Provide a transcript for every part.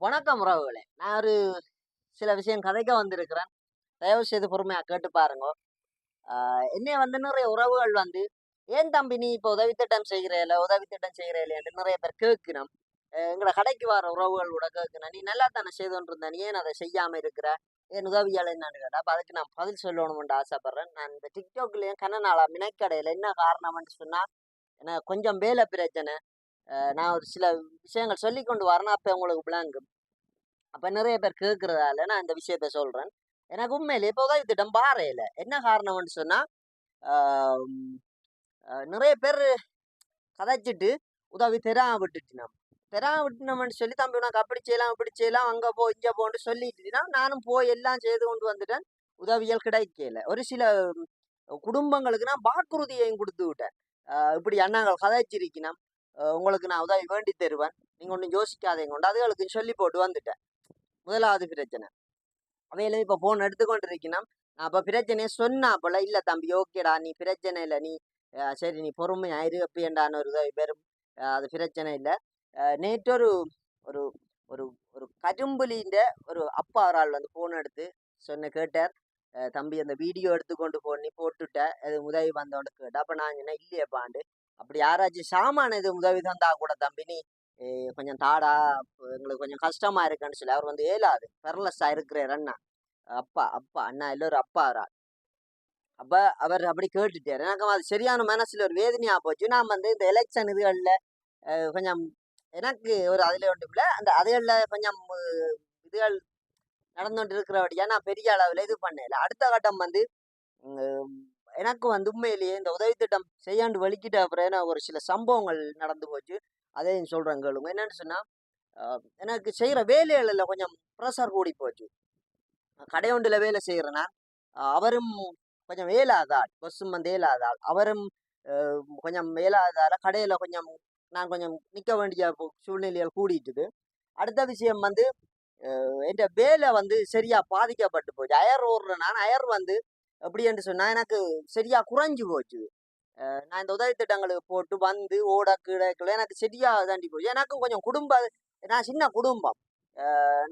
வணக்கம் உறவுகளே. நான் ஒரு சில விஷயம் கதைக்க வந்திருக்கிறேன். தயவு செய்து பொறுமையாக கேட்டு பாருங்க. ஆஹ் என்னைய வந்து நிறைய உறவுகள் வந்து ஏன் தம்பி நீ இப்போ உதவி திட்டம் செய்கிறேல உதவி திட்டம் செய்கிறேல என்று நிறைய பேர் கேட்கணும் எங்களை கடைக்கு வர உறவுகள் கூட கேட்கணும் நீ நல்லா தானே செய்து கொண்டிருந்த? நீ ஏன் அதை செய்யாம இருக்கிற? ஏன் உதவியால் என்னன்னு கேட்டா அதுக்கு நான் பதில் சொல்லணும்னு ஆசைப்படுறேன். நான் இந்த டிக்டாக்லேயும் கண்ணனாளா மினைக்கடையில என்ன காரணம்னு சொன்னா எனக்கு கொஞ்சம் வேலை பிரச்சனை. நான் ஒரு சில விஷயங்கள் சொல்லி கொண்டு வரணும். அப்போ உங்களுக்கு விளங்கும் அப்போ நிறைய பேர் கேட்குறதால நான் இந்த விஷயத்த சொல்கிறேன் எனக்கு உண்மையிலே இப்போ உதவி திட்டம் பாறையில் என்ன காரணம்னு சொன்னால் நிறைய பேர் கதைச்சிட்டு உதவி தெராம விட்டுட்டினோம் தெராம விட்டுனோம்னு சொல்லி தம்பி உனக்கு அப்படி செய்யலாம் இப்படி செய்யலாம் அங்கே போ இங்கே போன்னு சொல்லிட்டுனா நானும் போய் எல்லாம் செய்து கொண்டு வந்துட்டேன். உதவிகள் கிடைக்கல. ஒரு சில குடும்பங்களுக்கு நான் வாக்குறுதியையும் கொடுத்து விட்டேன் இப்படி அண்ணாங்கள் கதைச்சிருக்கணும் உங்களுக்கு நான் உதவி வேண்டி தருவேன் நீங்க ஒன்றும் யோசிக்காதீங்க கொண்டு அதுகளுக்கு சொல்லி போட்டு வந்துட்டேன் முதலாவது பிரச்சனை அவையில இப்ப ஃபோன் எடுத்துக்கொண்டு இருக்கணும் நான் அப்ப பிரச்சனையை சொன்னா போல இல்ல தம்பி ஓகேடா நீ பிரச்சனை இல்லை நீ சரி நீ பொறுமையாயிரு அப்படின்றான ஒரு உதவி பெறும் அது பிரச்சனை இல்லை நேற்றொரு ஒரு ஒரு ஒரு கரும்புலின்ற ஒரு அப்பா ஒரு ஆள் வந்து ஃபோன் எடுத்து சொன்ன கேட்டார் தம்பி அந்த வீடியோ எடுத்துக்கொண்டு போன் நீ போட்டுட்ட அது உதவி வந்தோன்னு கேட்டேன் அப்ப நான் என்ன இல்லையே பாண்டு அப்படி யாராச்சும் சாமான இது உதவி தந்தா கூட தம்பினி கொஞ்சம் தாடா எங்களுக்கு கொஞ்சம் கஷ்டமா இருக்குன்னு சொல்லி. அவர் வந்து ஏலாது பெர்லஸா இருக்கிறார் அண்ணா அப்பா அப்பா அண்ணா எல்லோரும் அப்பா ஆள் அப்ப அவர் அப்படி கேட்டுட்டார். எனக்கு அது சரியான மனசுல ஒரு வேதனையாக போச்சு. நான் வந்து இந்த எலெக்ஷன் இதுகளில் கொஞ்சம் எனக்கு ஒரு அதில் ஒன்றும் இல்லை. அந்த அதுகளில் கொஞ்சம் அஹ், இதுகள் நடந்துட்டு இருக்கிறபடியாக நான் பெரிய அளவுல இது பண்ணல அடுத்த கட்டம் வந்து எனக்கு வந்து உண்மையிலேயே இந்த உதவி திட்டம் செய்யாண்டு வலிக்கிட்ட அப்புறம் எனக்கு ஒரு சில சம்பவங்கள் நடந்து போச்சு. அதையும் சொல்கிறேன் கேளுங்க. என்னன்னு சொன்னால் எனக்கு செய்கிற வேலைகளில் கொஞ்சம் ப்ரெஷர் கூடி போச்சு. கடையொண்டில் வேலை செய்கிறேன்னா அவரும் கொஞ்சம் வேலாதாள் பஸ்ஸும் வந்து வேலாதாள் அவரும் கொஞ்சம் வேலாதால கடையில் கொஞ்சம் நான் கொஞ்சம் நிற்க வேண்டிய சூழ்நிலைகள் கூடிட்டுது. அடுத்த விஷயம் வந்து என் வேலை வந்து சரியாக பாதிக்கப்பட்டு போச்சு. அயர் ஓடுறேன். நான் அயர் வந்து எப்படி என்று சொன்னால் எனக்கு சரியாக குறைஞ்சி போச்சு. நான் இந்த உதவி திட்டங்களுக்கு போட்டு வந்து ஓட கிடைக்கல எனக்கு சரியாக தாண்டி போச்சு. எனக்கு கொஞ்சம் குடும்ப நான் சின்ன குடும்பம்.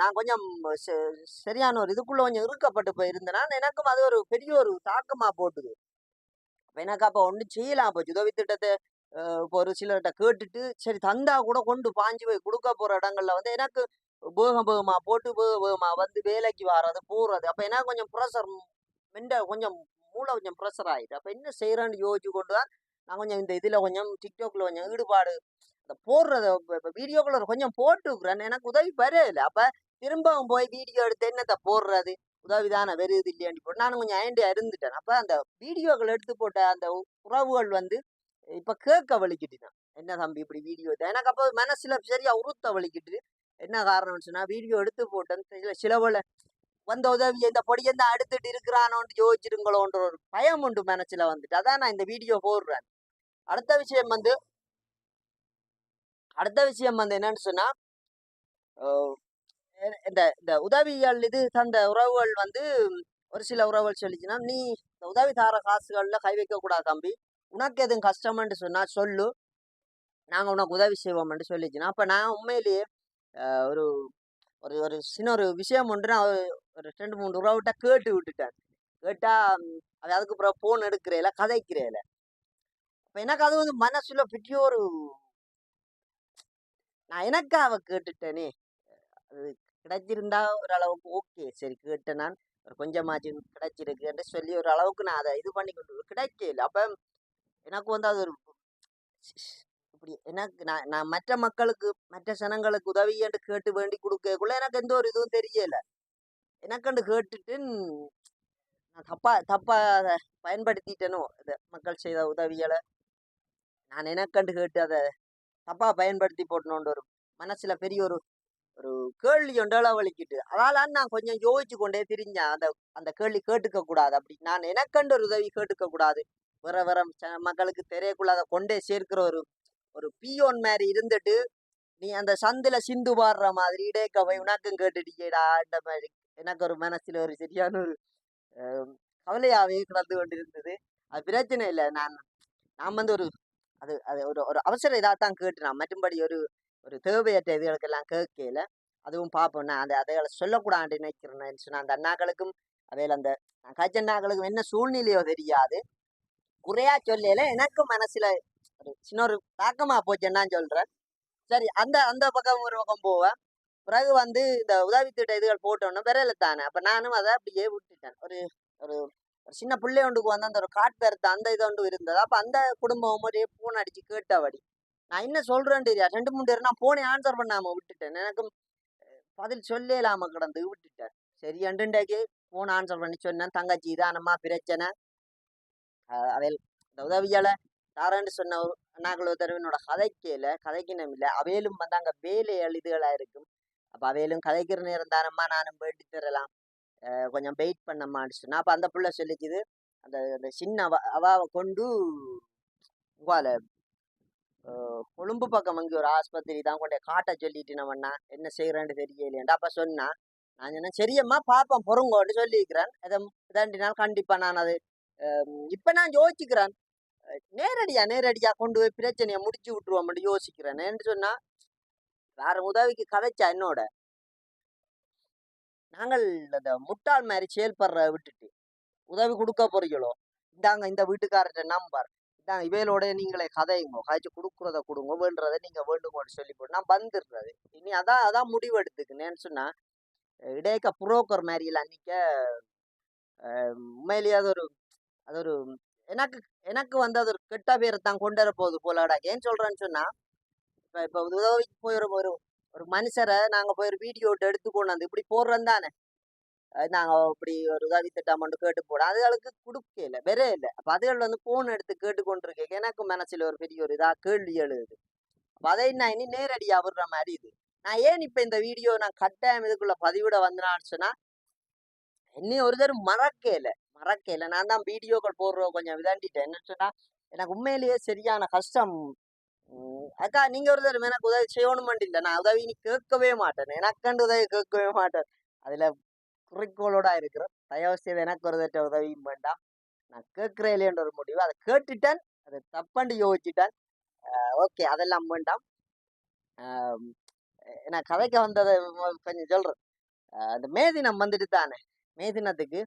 நான் கொஞ்சம் ச- சரியான ஒரு இதுக்குள்ளே கொஞ்சம் இருக்கப்பட்டு போயிருந்தேன்னா எனக்கும் அது ஒரு பெரிய ஒரு தாக்கமாக போட்டுது. அப்போ எனக்கு அப்போ ஒன்றும் செய்யலாம். போச்சு உதவி திட்டத்தை இப்போ ஒரு சிலர்கிட்ட கேட்டுட்டு சரி தந்தா கூட கொண்டு பாஞ்சு போய் கொடுக்க போகிற இடங்கள்ல வந்து எனக்கு வேகம் வேகமா போட்டு வேக வேகமா வந்து வேலைக்கு வர்றது போகிறது அப்போ எனக்கு கொஞ்சம் ப்ரெஷர் மெண்ட கொஞ்சம் மூளை கொஞ்சம் ப்ரெஷர் ஆகிட்டு அப்போ என்ன செய்கிறான்னு யோசிச்சு கொண்டு தான் நான் கொஞ்சம் இந்த இதில் கொஞ்சம் டிக்டாக்ல கொஞ்சம் ஈடுபாடு அந்த போடுறத இப்போ வீடியோக்குள்ள கொஞ்சம் போட்டுக்கிறேன் எனக்கு உதவி வரையில அப்போ திரும்பவும் போய் வீடியோ எடுத்து என்னத்தை போடுறது? உதவிதானே வருது இல்லையாண்டி போட்டு நானும் கொஞ்சம் ஐண்டியா இருந்துட்டேன். அப்போ அந்த வீடியோக்கள் எடுத்து போட்ட அந்த உறவுகள் வந்து இப்போ கேட்க வலிக்கிட்டுதான் என்ன தம்பி இப்படி வீடியோ எனக்கு அப்போ மனசில் சரியாக உருத்த வலிக்கிட்டு என்ன காரணம்னு சொன்னால் வீடியோ எடுத்து போட்டேன் சில சிலவில் வந்த உதவி இந்த பொடியன் தான் அடுத்துட்டு இருக்கிறானோன்னு யோசிச்சிருங்களோன்ற ஒரு பயம் உண்டு மனசுல வந்துட்டு. அதான் நான் இந்த வீடியோ போடுறேன். அடுத்த விஷயம் வந்து அடுத்த விஷயம் வந்து என்னன்னு சொன்னா இந்த இந்த உதவிகள் இது தந்த உறவுகள் வந்து ஒரு சில உறவுகள் சொல்லிச்சுன்னா நீ இந்த உதவி தார காசுகள்ல கை வைக்க கூடாது தம்பி. உனக்கு எதுவும் கஷ்டம்னு சொன்னா சொல்லு. நாங்க உனக்கு உதவி செய்வோம்னு சொல்லிச்சுன்னா அப்ப நான் உண்மையிலேயே ஒரு ஒரு ஒரு சின்ன ஒரு விஷயம் ஒன்று நான் ஒரு ஒரு ரெண்டு மூணு உறவுகிட்ட கேட்டு விட்டுட்டேன் கேட்டால் அது அதுக்கு அப்புறம் ஃபோன் எடுக்கிறேல? கதைக்கிறேல? அப்போ எனக்கு அது வந்து மனசுல பெரிய ஒரு நான் எனக்காக கேட்டுட்டேனே. அது கிடைச்சிருந்தா ஒரு அளவுக்கு ஓகே. சரி கேட்டேன் நான் ஒரு கொஞ்சமாச்சும் கிடைச்சிருக்குன்னு சொல்லி ஒரு அளவுக்கு நான் அதை இது பண்ணி கொண்டு கிடைக்கல. அப்போ எனக்கு வந்து அது ஒரு இப்படி எனக்கு நான் நான் மற்ற மக்களுக்கு மற்ற ஜனங்களுக்கு உதவி என்று கேட்டு வேண்டி கொடுக்கக்குள்ள எனக்கு எந்த ஒரு இதுவும் தெரியல. எனக்கண்டு கேட்டுட்டு நான் தப்பா தப்பா அதை பயன்படுத்திட்டேனோ இதை மக்கள் செய்த உதவிகளை. நான் எனக்கண்டு கேட்டு அதை தப்பா பயன்படுத்தி போட்டணுன்ற ஒரு மனசுல பெரிய ஒரு ஒரு கேள்வி ஒன்றளவு வலிக்கிட்டு அதால நான் கொஞ்சம் யோசிச்சு கொண்டே திரிஞ்சேன். அந்த அந்த கேள்வி கேட்டுக்க கூடாது. அப்படி நான் எனக்கண்டு ஒரு உதவி கேட்டுக்க கூடாது. வேற வேற ச- மக்களுக்கு தெரியக்குள்ள அதை கொண்டே சேர்க்கிற ஒரு ஒரு பியோன் மாதிரி இருந்துட்டு நீ அந்த சந்துல சிந்து பாடுற மாதிரி இடையக்க போய் உனக்கும் கேட்டுட்டீங்கடான்ற மாதிரி. எனக்கு ஒரு மனசுல ஒரு சரியான ஒரு அஹ், கவலையாவே கிடந்து கொண்டிருந்தது. அது பிரச்சனை இல்லை. நான் நான் வந்து ஒரு அது அது ஒரு ஒரு அவசர இதாக தான் கேட்டு மற்றும்படி ஒரு ஒரு தேவையற்ற இதுகளுக்கெல்லாம் கேட்கல அதுவும் பார்ப்போம் நான் அந்த அதைகளை சொல்லக்கூடாது நினைக்கிறேன் சொன்னா அந்த அண்ணாக்களுக்கும் அவையில் அந்த கட்ச அண்ணாக்களுக்கும் என்ன சூழ்நிலையோ தெரியாது. குறையா சொல்லல. எனக்கும் மனசுல ஒரு சின்ன ஒரு தாக்கமா போச்சு என்னன்னு சொல்றேன். சரி அந்த அந்த பக்கம் ஒரு பக்கம் போவேன். பிறகு வந்து இந்த உதவி திட்ட இதுகள் போட்டோன்னு விரையில தானே. அப்போ நானும் அதை அப்படியே விட்டுட்டேன். ஒரு ஒரு ஒரு சின்ன பிள்ளை ஒன்றுக்கு வந்து அந்த ஒரு காட்பெருத்த அந்த இது ஒன்று இருந்தது. அப்போ அந்த குடும்பம் ஒரே ஃபோன் அடிச்சு கேட்டபடி. நான் என்ன சொல்றேன் தெரியா? ரெண்டு மூணு பேர் நான் ஃபோனை ஆன்சர் பண்ணாம விட்டுட்டேன். எனக்கும் பதில் பதில் சொல்லலாம கிடந்து விட்டுட்டேன். சரி அண்டுண்டாக்கி ஃபோன் ஆன்சர் பண்ணி சொன்னேன். தங்கச்சி இதானம்மா பிரச்சனை. அஹ், அவையில் இந்த உதவியால தாரன்னு சொன்ன ஒரு அண்ணாக்கள் ஒருத்தர் என்னோட இல்லை அவையிலும் வந்து அங்கே வேலை எழுதுகளாக இருக்கும். அப்போ அவையிலும் கதைக்கிற நேரம் தானம்மா நானும் வேண்டி தரலாம். கொஞ்சம் வெயிட் பண்ணம்மான்னு சொன்னால் அப்போ அந்த பிள்ளை சொல்லிக்குது அந்த அந்த சின்ன அவ அவாவை கொண்டு உங்கால கொழும்பு பக்கம் அங்கே ஒரு ஆஸ்பத்திரி தான் கொண்டு காட்ட சொல்லிட்டு நம்மண்ணா என்ன செய்கிறான்னு தெரியலையேண்டா அப்போ சொன்னா நான் சொன்னேன் சரியம்மா பாப்பேன் பொறுங்கோன்னு சொல்லியிருக்கிறேன். இதை ரெண்டு நாள் நான் அது இப்போ நான் யோசிச்சுக்கிறேன். நேரடியா நேரடியா கொண்டு போய் பிரச்சனையை முடிச்சு விட்டுருவோம் யோசிக்கிறேன் சொன்னா வேற உதவிக்கு கதைச்சா என்னோட? நாங்கள் அந்த முட்டாள் மாதிரி செயல்படுற விட்டுட்டு உதவி கொடுக்க போறீங்களோ? இந்தாங்க இந்த வீட்டுக்காரர்கிட்ட நம்பர் இதாங்க இவையோட நீங்களே கதையுங்க கதைச்சு கொடுக்குறத கொடுங்க வேண்டுறத நீங்க வேண்டுகோன்னு சொல்லி போட்டு நான் வந்துடுறது. இனி அதான் அதான் முடிவு எடுத்துக்கினேன்னு சொன்னா இடையக்க புரோக்கர் மாதிரி இல்லை அன்னைக்க உண்மையிலேயே அது ஒரு அது ஒரு எனக்கு எனக்கு வந்து அது ஒரு கெட்ட பேரை தான் கொண்டு வர போகுது போலடா ஏன் சொல்றேன்னு சொன்னா இப்போ இப்போ உதவிக்கு போய் ஒரு ஒரு ஒரு மனுஷரை நாங்க போய் ஒரு வீடியோ எடுத்து கொண்டு வந்து இப்படி போடுறோம் தானே. நாங்கள் நாங்க இப்படி ஒரு உதவி திட்டம் மட்டும் கேட்டு போடும் அதுகளுக்கு கொடுக்கல வெறே இல்லை. அப்போ அதுகள் வந்து ஃபோன் எடுத்து கேட்டு கொண்டிருக்க எனக்கு மனசில் ஒரு பெரிய ஒரு இதாக கேள்வி எழுது. அப்போ அதை நான் இனி நேரடியாக விடுற மாதிரி இது. நான் ஏன் இப்போ இந்த வீடியோ நான் கட்டாயம் இதுக்குள்ள பதிவிட வந்தேன்னு சொன்னா என்னையும் ஒரு தடவை மறக்கல மறக்கல. நான் தான் வீடியோக்கள் போடுறோம் கொஞ்சம் விதாண்டிட்டேன். என்ன சொன்னால் எனக்கு உண்மையிலேயே சரியான கஷ்டம். அக்கா நீங்க ஒரு தடவை எனக்கு உதவி செய்யணுமெண்டு இல்லை நான் உதவி நீ கேட்கவே மாட்டேன். எனக்கண்டு உதவி கேட்கவே மாட்டேன். அதில் குறிக்கோளோட இருக்கிறேன் தயவு செய்து எனக்கு ஒரு தட்ட உதவியும் வேண்டாம். நான் கேட்குறேன் இல்லையன்ற ஒரு முடிவு. அதை கேட்டுட்டேன். அதை தப்பண்டு யோசிச்சுட்டேன். ஓகே. அதெல்லாம் வேண்டாம். நான் கதைக்க வந்ததை கொஞ்சம் சொல்றேன். அந்த மே தினம் வந்துட்டு தானே. மே தினத்துக்கு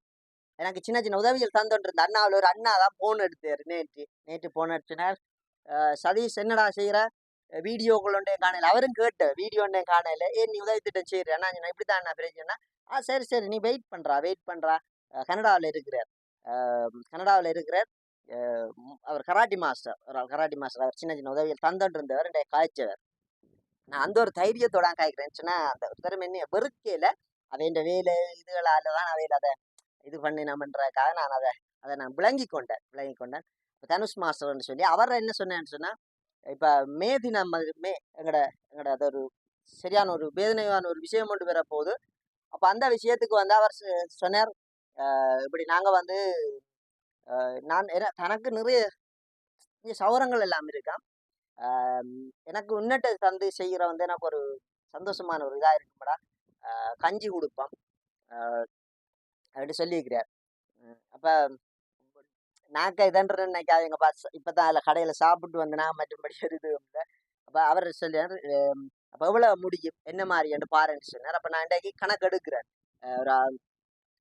எனக்கு சின்ன சின்ன உதவிகள் தந்துட்டு இருந்த அண்ணாவில் ஒரு அண்ணா தான் போன் எடுத்தாரு நேற்று நேற்று போன் எடுத்தினார் ஆஹ் சதீஷ் என்னடா செய்யற வீடியோக்குள்ளே காணல. அவரும் கேட்டு வீடியோன்னே காணல. ஏன் நீ உதவி திட்டம் செய்யற நான் இப்படி தான் பிரச்சனை. ஆ சரி சரி. நீ வெயிட் பண்றா வெயிட் பண்றா. கனடாவில் இருக்கிறார். கனடாவில் இருக்கிறார். அவர் கராட்டி மாஸ்டர். ஒரு ஆள் கராட்டி மாஸ்டர். அவர் சின்ன சின்ன உதவிகள் தந்துட்டு இருந்தவர் என்னை காய்ச்சவர். நான் அந்த ஒரு தைரியத்தோட காய்க்கிறேன் சின்ன அந்த திறமை தரம் என்ன வெறுக்கையில அவையின் வேலை இதுகளால் தான் அவையில் அதை இது பண்ணி நான் அதை அதை நான் விளங்கி கொண்டேன் விளங்கி கொண்டேன். தனுஷ் மாஸ்டர்னு சொல்லி அவர் என்ன சொன்னேன்னு சொன்னால் இப்போ மே தினம் மே எங்களோட எங்களோட அது ஒரு சரியான ஒரு வேதனையான ஒரு விஷயம் கொண்டு வர அப்போ அந்த விஷயத்துக்கு வந்து அவர் சொ- சொன்னார் இப்படி நாங்கள் வந்து நான் என்ன தனக்கு நிறைய சௌரங்கள் எல்லாம் இருக்கான் எனக்கு உன்னட்ட தந்து செய்கிற வந்து எனக்கு ஒரு சந்தோஷமான ஒரு இதாக இருக்கும்டா கஞ்சி கொடுப்போம். அப்படி சொல்லியிருக்கிறார். அப்போ அப்ப நாக்க இதன்ற நினைக்காது எங்கள் பாஸ் இப்பதான் அதில் கடையில் சாப்பிட்டு வந்தனா மற்றும்படி ஒரு இது இல்லை. அப்போ அவர் சொல்லியார் அப்போ எவ்வளோ முடியும்? என்ன மாதிரி? என்று பாருன்னு சொன்னார். அப்போ நான் இன்றைக்கு கணக்கு எடுக்கிறேன். ஒரு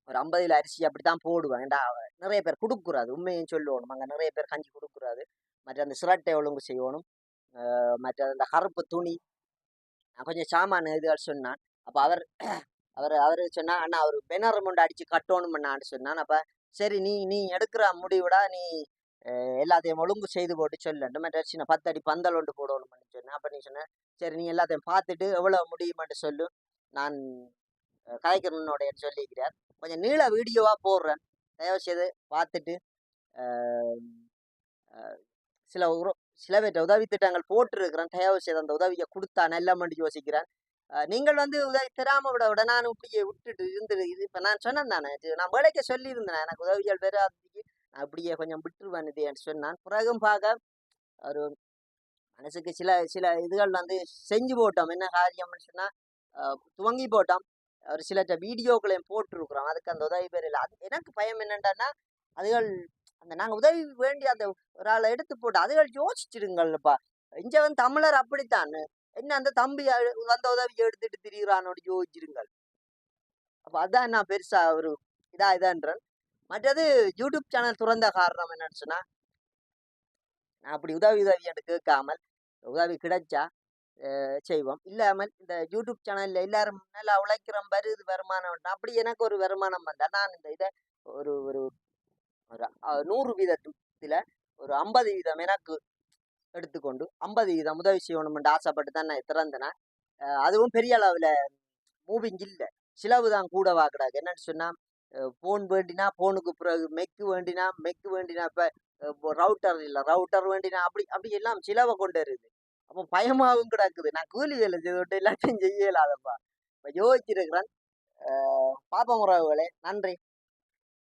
ஒரு ஐம்பது கிலோ அரிசி அப்படித்தான் போடுவேன். ஏன்டா நிறைய பேர் கொடுக்குறாது உண்மையும் சொல்லணும். அங்கே நிறைய பேர் கஞ்சி கொடுக்குறாது மற்ற அந்த சிரட்டை ஒழுங்கு செய்யணும். மற்ற அந்த கருப்பு துணி. கொஞ்சம் சாமான இதுகள் சொன்னான். அப்போ அவர் அவர் அவர் சொன்னா அண்ணா அவர் பெனர் முண்டை கட்டணும் கட்டணும்னான்னு சொன்னான். அப்ப சரி நீ நீ எடுக்கிற முடிவுடா நீ எல்லாத்தையும் ஒழுங்கு செய்து போட்டு சொல்லு. மற்ற சின்ன பத்தடி பந்தல் ஒன்று போடணும்னு சொன்னேன். அப்ப நீ சொன்ன சரி நீ எல்லாத்தையும் பார்த்துட்டு எவ்வளவு முடியுமென்று சொல்லு. நான் கலைக்கிறனுடைய சொல்லியிருக்கிறார். கொஞ்சம் நீள வீடியோவா போடுறேன். தயவு செய்து பார்த்துட்டு சில உர- சில பேர்ட்ட உதவி திட்டங்கள் போட்டிருக்கிறேன். தயவு செய்து அந்த உதவியை கொடுத்தா நல்லமென்று யோசிக்கிறேன் நீங்கள் வந்து உதவி தராம விட நான் இப்படியே விட்டுட்டு இருந்து இது இப்போ நான் சொன்னேன் தானே இது நான் வேலைக்கு சொல்லியிருந்தேன் எனக்கு உதவிகள் வராதுக்கு நான் அப்படியே கொஞ்சம் விட்டுருவேன் இது என்று சொன்னான். பிறகும் பார்க்க ஒரு மனசுக்கு சில சில இதுகள் வந்து செஞ்சு போட்டோம். என்ன காரியம்னு சொன்னா துவங்கி போட்டோம். ஒரு சில வீடியோக்களையும் போட்டிருக்கிறோம். அதுக்கு அந்த உதவி பேர் இல்லை. அது எனக்கு பயம் என்னென்னா அதுகள் அந்த நாங்கள் உதவி வேண்டி அந்த ஒரு ஆளை எடுத்து போட்டு அதுகள் யோசிச்சிடுங்கள்ப்பா. இங்கே வந்து தமிழர் அப்படித்தான். என்ன அந்த தம்பி வந்த உதவி எடுத்துட்டு திரிகிறானோட யோசிச்சிருங்கள். அப்போ அதான் நான் பெருசா ஒரு இதா இதான்றேன். மற்றது யூடியூப் சேனல் துறந்த காரணம் என்னன்னு சொன்னா நான் அப்படி உதவி உதவி என்று கேட்காமல் உதவி கிடைச்சா அஹ், செய்வோம். இல்லாமல் இந்த யூடியூப் சேனல்ல எல்லாரும் நல்லா உழைக்கிறோம் வருது வருமானம் அப்படி எனக்கு ஒரு வருமானம் வந்தா நான் இந்த இதை ஒரு ஒரு ஒரு நூறு வீதத்தில் ஒரு ஐம்பது வீதம் எனக்கு எடுத்துக்கொண்டு ஐம்பது இதை உதவி செய்யணும்னு ஆசைப்பட்டு தான் நான் திறந்தேன் அதுவும் பெரிய அளவில் மூவிங் இல்லை. சிலவு தான் கூட வாக்குறாங்க. என்னன்னு சொன்னால் ஃபோன் வேண்டினா ஃபோனுக்கு பிறகு மெக்கு வேண்டினா மெக்கு வேண்டினா இப்போ ரவுட்டர் இல்லை. ரவுட்டர் வேண்டினா அப்படி அப்படி எல்லாம் சிலவை கொண்டு இருக்குது அப்போ பயமாகவும் கிடக்குது. நான் கூலி வேலை செய்தோட்டு எல்லாத்தையும் செய்யலாதப்பா. இப்போ யோசிச்சிருக்கிறேன். பாப்ப உறவுகளே. நன்றி.